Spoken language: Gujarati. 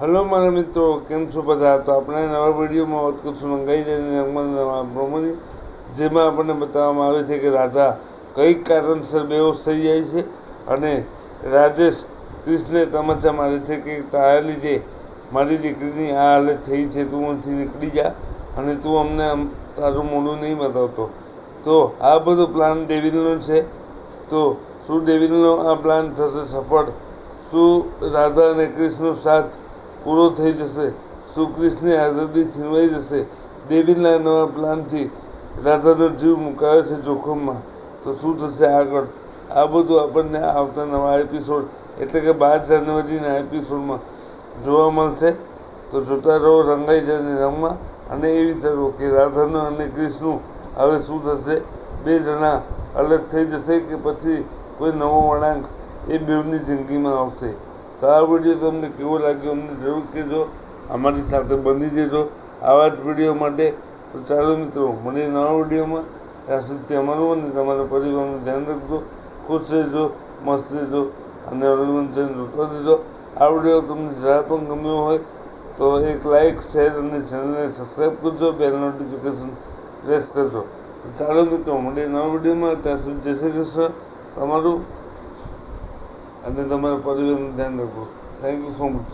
હલો મારા મિત્રો, કેમ છો બધા? તો આપણે નવા વિડીયોમાં વાત કરશું મંગાઈ જઈને રંગમાં પ્રમોની, જેમાં આપણને બતાવવામાં આવે છે કે રાધા કઈ કારણસર બેહોશ થઈ જાય છે અને રાજેશ ક્રિશને તમાચા મારે છે કે તારા લીધે મારી દીકરીની આ હાલત થઈ છે, તું અહીંથી નીકળી જા અને તું અમને તારું મોઢું નહીં બતાવતો. તો આ બધો પ્લાન ડેવિલનો છે. તો શું ડેવિલનો આ પ્લાન થશે સફળ? શું રાધા અને કૃષ્ણનો સાથ પૂરો થઈ જશે. શું આઝાદી છીનવાઈ જશે. દેવીના નવા પ્લાનથી રાધાનો જીવ મુકાયો છે જોખમમાં. તો શું થશે આગળ? આ બધું આપણને આવતા નવા એપિસોડ એટલે કે બાર જાન્યુઆરીના એપિસોડમાં જોવા મળશે. તો જોતા રહો રંગાઈ જઈને રમવા. અને એ વિચારો કે રાધાનું અને ક્રિશનું હવે શું થશે? બે જણા અલગ થઈ જશે કે પછી કોઈ નવો વળાંક એ બેવની જિંદગીમાં આવશે? તો આ વીડિયો તમને કેવો લાગ્યો? અમને જરૂર કહેજો. અમારી સાથે બની જજો. આવા જ વીડિયો માટે તો ચાલો મિત્રો મળીએ નવા વિડીયોમાં ત્યાં સુધી અમારું અને તમારા પરિવારનું ધ્યાન રાખજો. ખુશ રહેજો, મસ્ત રહેજો અને ચેનલ જોતા રહેજો. આ વીડિયો તમને જરા પણ ગમ્યો હોય તો એક લાઇક શેર અને ચેનલને સબસ્ક્રાઈબ કરજો. બેલ નોટિફિકેશન પ્રેસ કરજો. તો ચાલો મિત્રો મળીએ નવા વિડીયોમાં ત્યાં સુધી જય શ્રી કૃષ્ણ. તમારું અને તમારા પરિવારનું ધ્યાન રાખો થેન્ક યુ સો મચ